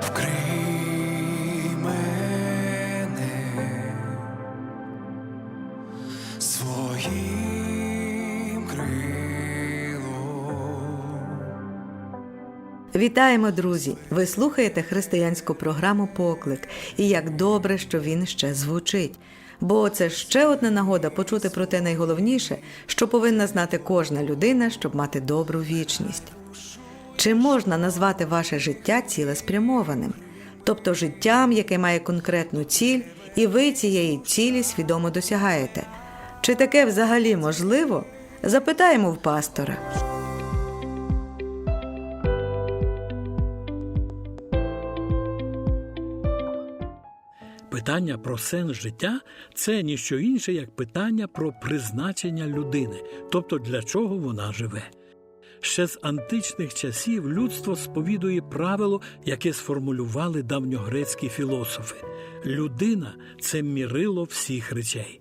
вкрий мене своїм. Вітаємо, друзі! Ви слухаєте християнську програму Поклик. І як добре, що він ще звучить. Бо це ще одна нагода почути про те найголовніше, що повинна знати кожна людина, щоб мати добру вічність. Чи можна назвати ваше життя цілеспрямованим, тобто життям, яке має конкретну ціль, і ви цієї цілі свідомо досягаєте? Чи таке взагалі можливо? Запитаємо в пастора. Питання про сенс життя це ніщо інше, як питання про призначення людини, тобто для чого вона живе. Ще з античних часів людство сповідує правило, яке сформулювали давньогрецькі філософи: людина це мірило всіх речей,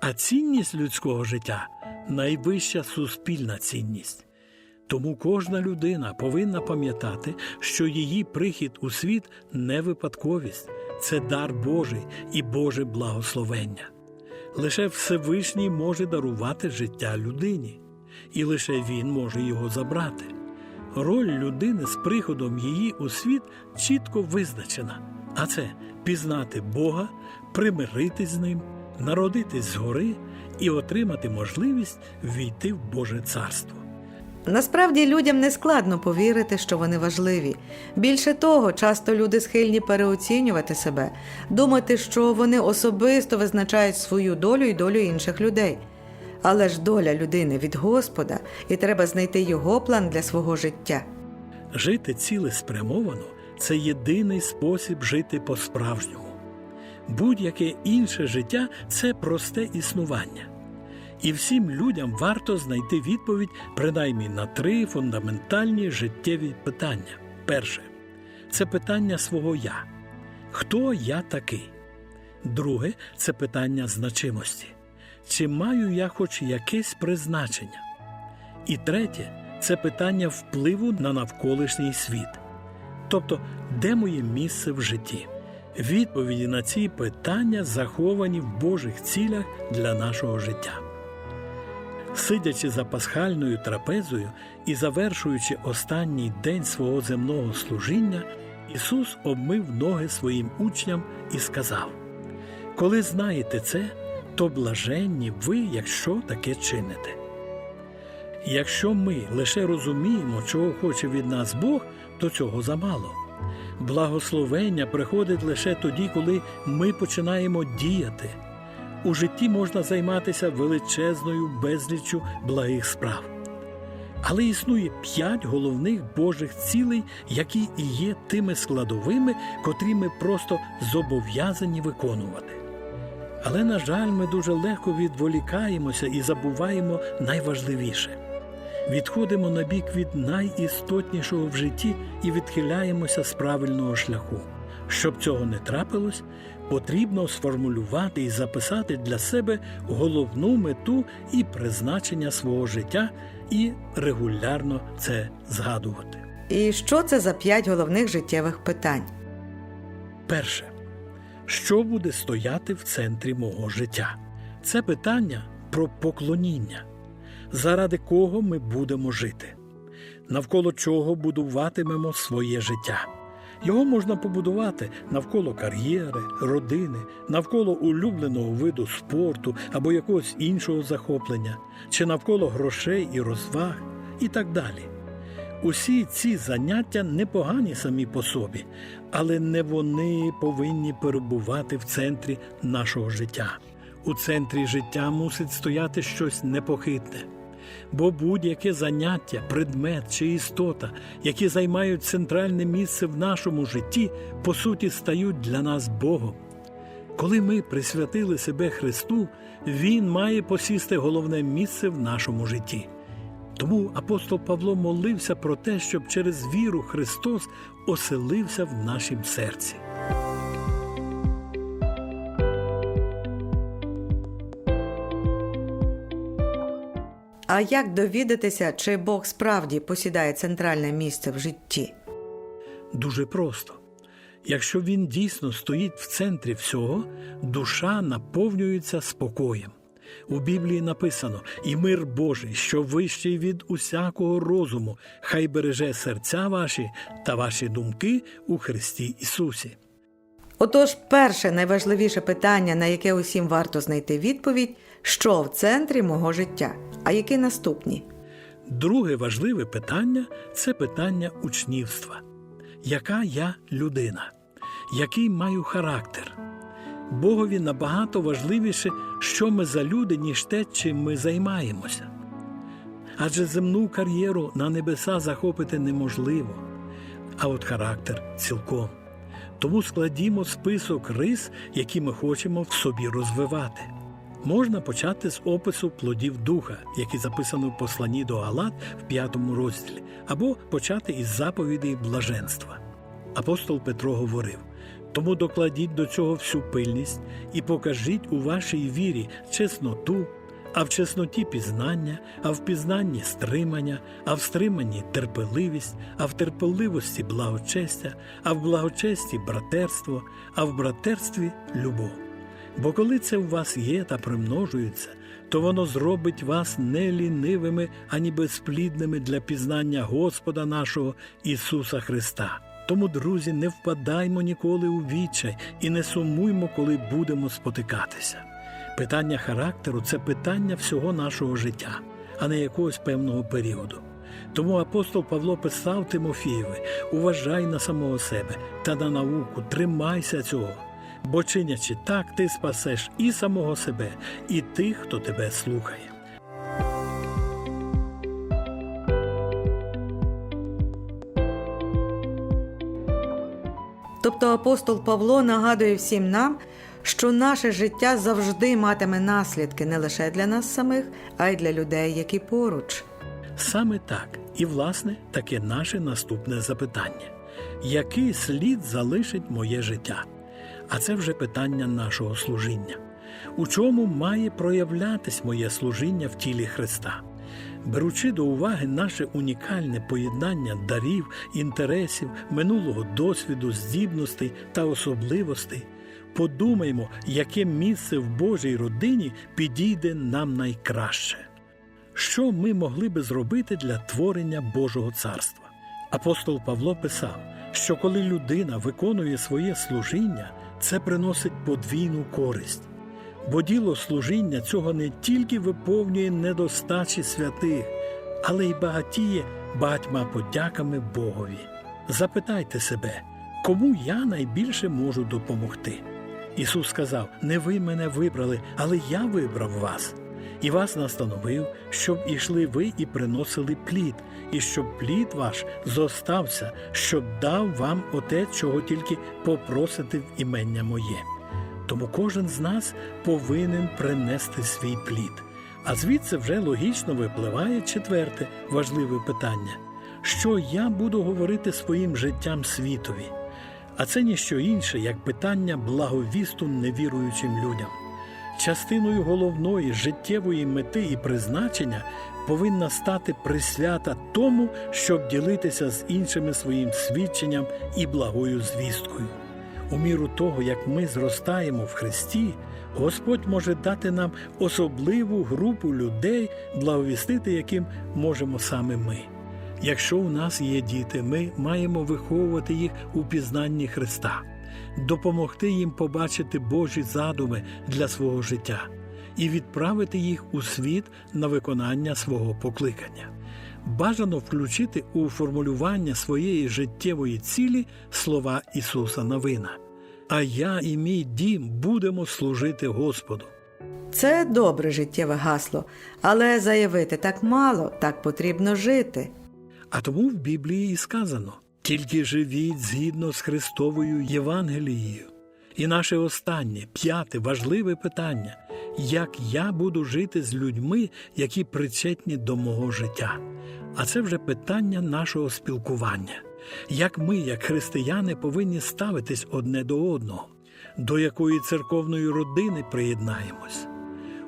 а цінність людського життя найвища суспільна цінність. Тому кожна людина повинна пам'ятати, що її прихід у світ не випадковість, це дар Божий і Боже благословення. Лише Всевишній може дарувати життя людині, і лише Він може його забрати. Роль людини з приходом її у світ чітко визначена, а це пізнати Бога, примиритись з ним, народитись згори і отримати можливість війти в Боже царство. Насправді людям не складно повірити, що вони важливі. Більше того, часто люди схильні переоцінювати себе, думати, що вони особисто визначають свою долю і долю інших людей. Але ж доля людини від Господа, і треба знайти його план для свого життя. Жити цілеспрямовано це єдиний спосіб жити по-справжньому. Будь-яке інше життя це просте існування. І всім людям варто знайти відповідь принаймні на три фундаментальні життєві питання. Перше це питання свого я. Хто я такий? Друге це питання значимості. Чи маю я хоч якесь призначення? І третє це питання впливу на навколишній світ. Тобто, де моє місце в житті? Відповіді на ці питання заховані в Божих цілях для нашого життя. Сидячи за пасхальною трапезою і завершуючи останній день свого земного служіння, Ісус обмив ноги своїм учням і сказав: Коли знаєте це, то блаженні ви, якщо таке чините. Якщо ми лише розуміємо, чого хоче від нас Бог, то цього замало. Благословення приходить лише тоді, коли ми починаємо діяти. У житті можна займатися величезною безліччю благих справ. Але існує п'ять головних Божих цілей, які і є тими складовими, котрі ми просто зобов'язані виконувати. Але, на жаль, ми дуже легко відволікаємося і забуваємо найважливіше. Відходимо на бік від найістотнішого в житті і відхиляємося з правильного шляху. Щоб цього не трапилось, потрібно сформулювати і записати для себе головну мету і призначення свого життя і регулярно це згадувати. І що це за п'ять головних життєвих питань? Перше, що буде стояти в центрі мого життя? Це питання про поклоніння, заради кого ми будемо жити, навколо чого будуватимемо своє життя. Його можна побудувати навколо кар'єри, родини, навколо улюбленого виду спорту або якогось іншого захоплення, чи навколо грошей і розваг, і так далі. Усі ці заняття непогані самі по собі, але не вони повинні перебувати в центрі нашого життя. У центрі життя мусить стояти щось непохитне. Бо будь-яке заняття, предмет чи істота, які займають центральне місце в нашому житті, по суті стають для нас Богом. Коли ми присвятили себе Христу, Він має посісти головне місце в нашому житті. Тому апостол Павло молився про те, щоб через віру Христос оселився в нашім серці. А як довідатися, чи Бог справді посідає центральне місце в житті? Дуже просто. Якщо він дійсно стоїть в центрі всього, душа наповнюється спокоєм. У Біблії написано: і мир Божий, що вищий від усякого розуму, хай береже серця ваші та ваші думки у Христі Ісусі. Отож, перше найважливіше питання, на яке усім варто знайти відповідь, що в центрі мого життя, а які наступні? Друге важливе питання це питання учнівства. Яка я людина? Який маю характер? Богові набагато важливіше, що ми за люди, ніж те, чим ми займаємося. Адже земну кар'єру на небеса захопити неможливо, а от характер цілком. Тому складімо список рис, які ми хочемо в собі розвивати. Можна почати з опису плодів духа, який записано в посланні до Галат в п'ятому розділі, або почати із заповідей блаженства. Апостол Петро говорив: тому докладіть до цього всю пильність і покажіть у вашій вірі чесноту, а в чесноті пізнання, а в пізнанні стримання, а в стриманні терпеливість, а в терпеливості благочестя, а в благочесті братерство, а в братерстві любов. Бо коли це у вас є та примножується, то воно зробить вас не лінивими, ані безплідними для пізнання Господа нашого Ісуса Христа. Тому, друзі, не впадаймо ніколи у відчай і не сумуймо, коли будемо спотикатися. Питання характеру це питання всього нашого життя, а не якогось певного періоду. Тому апостол Павло писав Тимофієві: уважай на самого себе та на науку, тримайся цього. Бо чинячи так, ти спасеш і самого себе, і тих, хто тебе слухає. Тобто апостол Павло нагадує всім нам, що наше життя завжди матиме наслідки не лише для нас самих, а й для людей, які поруч. Саме так, і власне таке наше наступне запитання: який слід залишить моє життя? А це вже питання нашого служіння. У чому має проявлятись моє служіння в тілі Христа? Беручи до уваги наше унікальне поєднання дарів, інтересів, минулого досвіду, здібностей та особливостей, подумаймо, яке місце в Божій родині підійде нам найкраще. Що ми могли би зробити для творення Божого царства? Апостол Павло писав, що коли людина виконує своє служіння, це приносить подвійну користь. Бо діло служіння цього не тільки виповнює недостачі святих, але й багатіє багатьма подяками Богові. Запитайте себе, кому я найбільше можу допомогти? Ісус сказав: Не ви мене вибрали, але я вибрав вас і вас настановив, щоб ішли ви і приносили плід, і щоб плід ваш зостався, щоб дав вам оте, чого тільки попросите в імення моє. Тому кожен з нас повинен принести свій плід. А звідси вже логічно випливає четверте важливе питання: що я буду говорити своїм життям світові? А це ніщо інше, як питання благовісту невіруючим людям. Частиною головної життєвої мети і призначення повинна стати присвята тому, щоб ділитися з іншими своїм свідченням і благою звісткою. У міру того, як ми зростаємо в Христі, Господь може дати нам особливу групу людей, благовістити яким можемо саме ми. Якщо у нас є діти, ми маємо виховувати їх у пізнанні Христа допомогти їм побачити Божі задуми для свого життя і відправити їх у світ на виконання свого покликання. Бажано включити у формулювання своєї життєвої цілі слова Ісуса Новина. А я і мій дім будемо служити Господу. Це добре життєве гасло, але заявити так мало, так потрібно жити. А тому в Біблії і сказано: тільки живіть згідно з Христовою Євангелією. І наше останнє, п'яте важливе питання: як я буду жити з людьми, які причетні до мого життя? А це вже питання нашого спілкування. Як ми, як християни, повинні ставитись одне до одного, до якої церковної родини приєднаємось.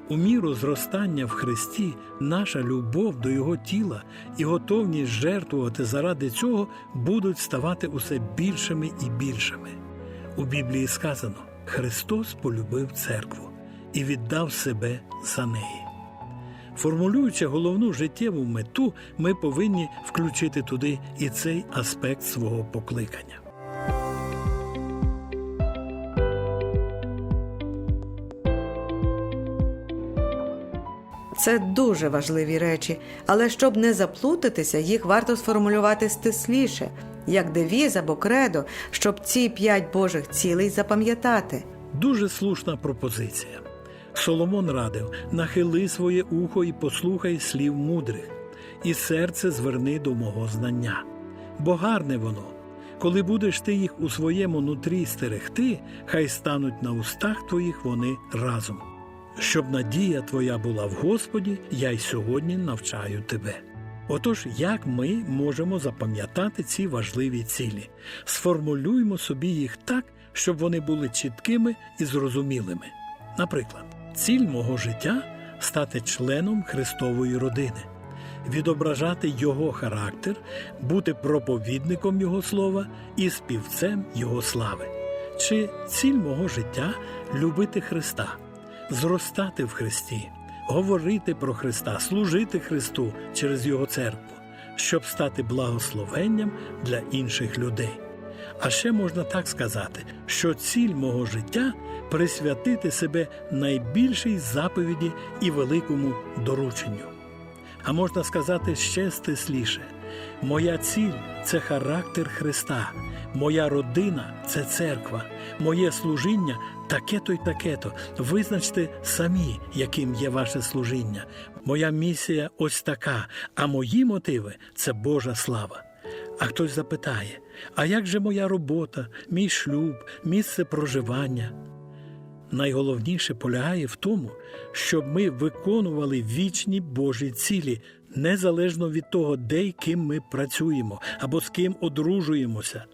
У міру зростання в Христі наша любов до Його тіла і готовність жертвувати заради цього будуть ставати усе більшими і більшими. У Біблії сказано: Христос полюбив церкву і віддав себе за неї. Формулюючи головну життєву мету, ми повинні включити туди і цей аспект свого покликання. Це дуже важливі речі, але щоб не заплутатися, їх варто сформулювати стисліше, як девіз або кредо, щоб ці п'ять Божих цілей запам'ятати. Дуже слушна пропозиція. Соломон радив: нахили своє ухо і послухай слів мудрих, і серце зверни до мого знання. Бо гарне воно. Коли будеш ти їх у своєму нутрі стерегти, хай стануть на устах твоїх вони разом. Щоб надія твоя була в Господі, я й сьогодні навчаю тебе. Отож, як ми можемо запам'ятати ці важливі цілі? Сформулюймо собі їх так, щоб вони були чіткими і зрозумілими. Наприклад, ціль мого життя стати членом Христової родини, відображати Його характер, бути проповідником Його слова і співцем Його слави. Чи ціль мого життя любити Христа, зростати в Христі, говорити про Христа, служити Христу через Його церкву, щоб стати благословенням для інших людей. А ще можна так сказати, що ціль мого життя присвятити себе найбільшій заповіді і великому дорученню. А можна сказати ще стисліше: моя ціль це характер Христа, моя родина це церква, моє служіння таке-то й таке-то. Визначте самі, яким є ваше служіння. Моя місія ось така, а мої мотиви це Божа слава. А хтось запитає: а як же моя робота, мій шлюб, місце проживання? Найголовніше полягає в тому, щоб ми виконували вічні Божі цілі, незалежно від того, де й ким ми працюємо або з ким одружуємося.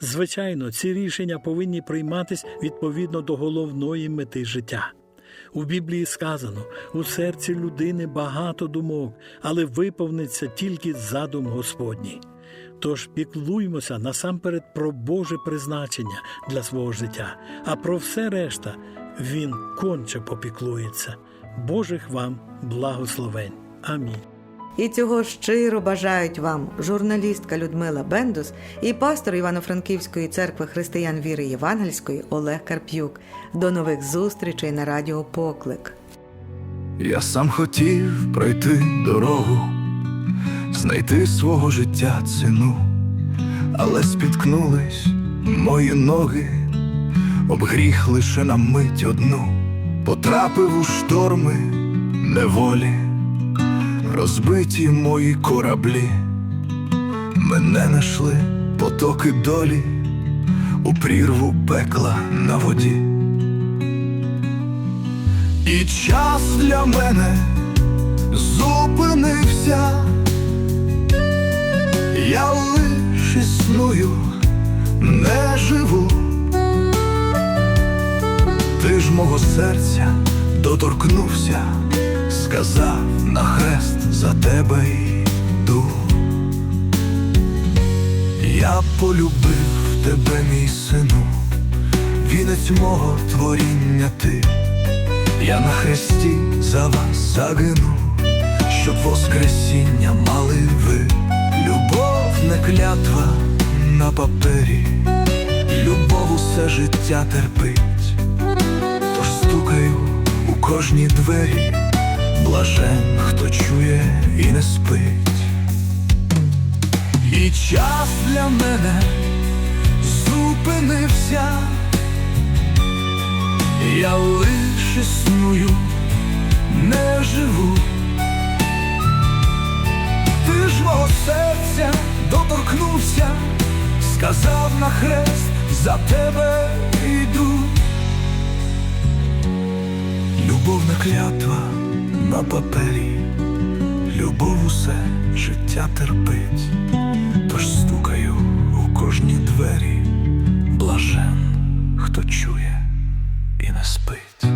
Звичайно, ці рішення повинні прийматись відповідно до головної мети життя. У Біблії сказано: у серці людини багато думок, але виповниться тільки задум Господній. Тож піклуймося насамперед про Боже призначення для свого життя, а про все решта Він конче попіклується. Божих вам благословень. Амінь. І цього щиро бажають вам журналістка Людмила Бендус і пастор Івано-Франківської церкви християн віри Євангельської Олег Карп'юк. До нових зустрічей на радіо Поклик. Я сам хотів пройти дорогу, знайти свого життя ціну, але спіткнулись мої ноги, об гріх лише на мить одну, потрапив у шторми неволі, розбиті мої кораблі, мене нашли потоки долі у прірву пекла на воді. І час для мене зупинився, я лиш існую, не живу. Мого серця доторкнувся, сказав на хрест за тебе йду. Я полюбив тебе, мій сину, вінець мого творіння ти. Я на хресті за вас загину, щоб воскресіння мали ви. Любов не клятва на папері, любов усе життя терпить, у кожні двері, блажен, хто чує і не спить. І час для мене зупинився. Я лиш існую, не живу. Ти ж мого серця доторкнувся, сказав на хрест, за тебе йду. Любов не клятва на папері, любов усе життя терпить, тож стукаю у кожні двері, блажен, хто чує і не спить.